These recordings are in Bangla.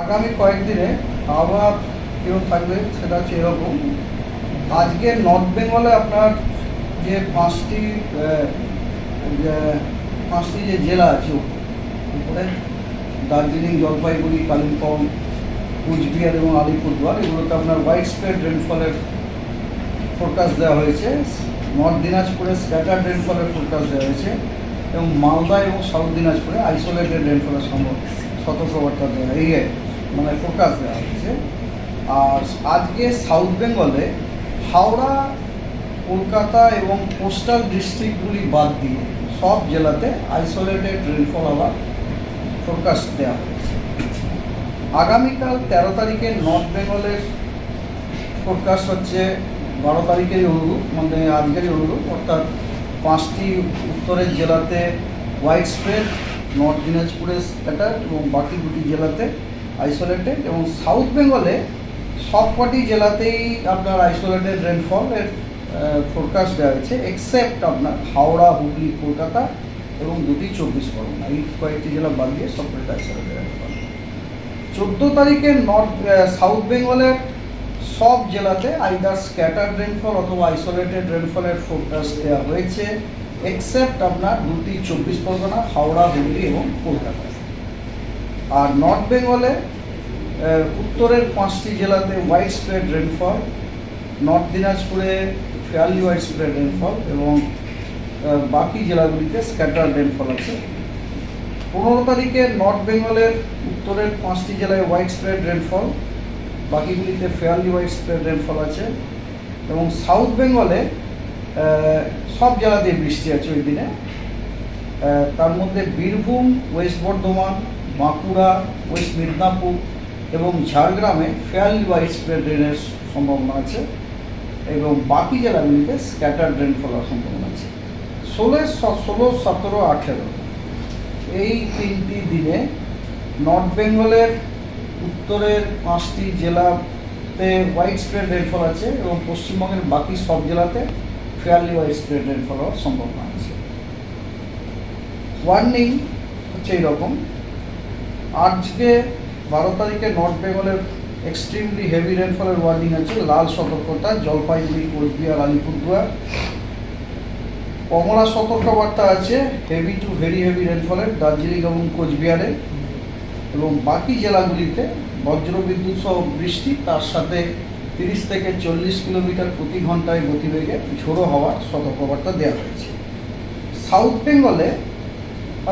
আগামী কয়েকদিনে আবহাওয়া কেউ থাকবে সেটা হচ্ছে এরকম। আজকে নর্থ বেঙ্গলে আপনার যে পাঁচটি পাঁচটি যে জেলা আছে দার্জিলিং, জলপাইগুড়ি, কালিম্পং, কুচবিহার এবং আলিপুরদুয়ার, এগুলোতে আপনার হোয়াইট স্প্রেড রেনফলের ফোরকাস্ট দেওয়া হয়েছে। নর্থ দিনাজপুরে স্ক্যাটার রেনফলের ফোরকাস্ট দেওয়া হয়েছে এবং মালদা এবং সাউথ দিনাজপুরে আইসোলেটেড রেনফলের সম্ভব সতর্কবার্তা দেওয়া এই মানে ফোরকাস্ট দেওয়া হয়েছে আর আজকে সাউথ বেঙ্গলে হাওড়া, কলকাতা এবং কোস্টাল ডিস্ট্রিক্টগুলি বাদ দিয়ে সব জেলাতে আইসোলেটেড রেনফল আবার ফোরকাস্ট দেওয়া হয়েছে। আগামীকাল তেরো তারিখে নর্থ বেঙ্গলের ফোরকাস্ট হচ্ছে বারো তারিখেরই অনুরূপ মানে আজকেরই অনুরূপ, অর্থাৎ পাঁচটি উত্তরের জেলাতে হোয়াইট স্প্রেড নর্থ দিনাজপুরে স্ক্যাটার এবং বাকি দুটি জেলাতে আইসোলেটেড এবং সাউথ বেঙ্গলে সবকটি জেলাতেই আপনার আইসোলেটেড রেনফল এর ফোরকাস্ট দেওয়া হয়েছে এক্সেপ্ট আপনার হাওড়া, হুগলি, কলকাতা এবং দুটি চব্বিশ পরগনা। এই কয়েকটি জেলা বাদ দিয়ে সবকটি আইসোলেটেড রেনফল চোদ্দ তারিখে নর্থ সাউথ বেঙ্গলের সব জেলাতে আইদার স্ক্যাটার রেনফল অথবা আইসোলেটেড রেনফলের ফোরকাস্ট দেওয়া হয়েছে। এক্সেপ্ট আপনার দুটি চব্বিশ পরগনা, হাওড়া, হুগলি এবং কলকাতা। আর নর্থ বেঙ্গলে উত্তরের পাঁচটি জেলাতে হোয়াইট স্প্রেড রেনফল নর্থ দিনাজপুরে ফেয়ারলি হোয়াইট স্প্রেড রেনফল এবং বাকি জেলাগুলিতে স্ক্যাটার রেনফল আছে। পনেরো তারিখে নর্থ বেঙ্গলের উত্তরের পাঁচটি জেলায় হোয়াইট স্প্রেড রেনফল বাকিগুলিতে ফেয়ারলি হোয়াইট স্প্রেড রেনফল আছে। এবং সাউথ বেঙ্গলে সব জেলাতেই বৃষ্টি আছে ওই দিনে। তার মধ্যে বীরভূম, ওয়েস্ট বর্ধমান, বাঁকুড়া, ওয়েস্ট মিদনাপুর এবং ঝাড়গ্রামে ফেয়ারলি হোয়াইট স্প্রেড রেনের সম্ভাবনা আছে এবং বাকি জেলাগুলিতে স্ক্যাটার ড্রেন ফলার সম্ভাবনা আছে। ষোলো ষোলো, সতেরো, আঠেরো এই তিনটি দিনে নর্থ বেঙ্গলের উত্তরের পাঁচটি জেলাতে হোয়াইট স্প্রেড রেনফল আছে এবং পশ্চিমবঙ্গের বাকি সব জেলাতে ফেয়ারলি হোয়াইট স্প্রেড রেনফল হওয়ার সম্ভাবনা আছে ওয়ার্নিং হচ্ছে এইরকম আজকে বারো তারিখে নর্থ বেঙ্গলের এক্সট্রিমলি হেভি রেনফলের ওয়ার্নিং আছে। লাল সতর্কতা, জলপাইগুড়ি, কোচবিহার, আলিপুরদুয়ার। কমলা সতর্কবার্তা আছে হেভি টু ভেরি হেভি রেনফলের দার্জিলিং এবং কোচবিহারে। এবং বাকি জেলাগুলিতে বজ্রবিদ্যুৎ সহ বৃষ্টি, তার সাথে তিরিশ থেকে চল্লিশ কিলোমিটার প্রতি ঘন্টায় গতিবেগে ঝোড়ো হওয়ার সতর্কবার্তা দেওয়া হয়েছে। সাউথ বেঙ্গলে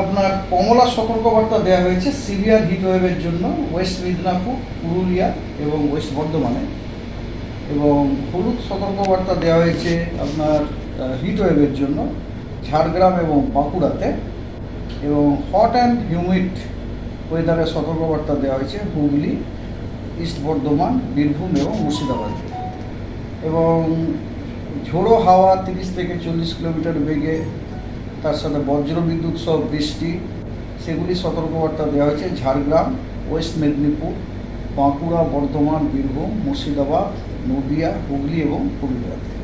আপনার কমলা সতর্কবার্তা দেওয়া হয়েছে সিভিয়ার হিটওয়েভের জন্য ওয়েস্ট মিদনাপুর পুরুলিয়া এবং ওয়েস্ট বর্ধমানে এবং হলুদ সতর্কবার্তা দেওয়া হয়েছে আপনার হিটওয়েভের জন্য ঝাড়গ্রাম এবং বাঁকুড়াতে। এবং হট অ্যান্ড হিউমিড ওয়েদারের সতর্কবার্তা দেওয়া হয়েছে হুগলি ইস্ট বর্ধমান, বীরভূম এবং মুর্শিদাবাদ। এবং ঝোড়ো হাওয়া তিরিশ থেকে চল্লিশ কিলোমিটার বেগে, তার সাথে বজ্রবিদ্যুৎ সহ বৃষ্টি, সেগুলি সতর্কবার্তা দেওয়া হয়েছে ঝাড়গ্রাম, ওয়েস্ট মেদিনীপুর, বাঁকুড়া, বর্ধমান, বীরভূম, মুর্শিদাবাদ, নদিয়া, হুগলি এবং পুরুলিয়াতে।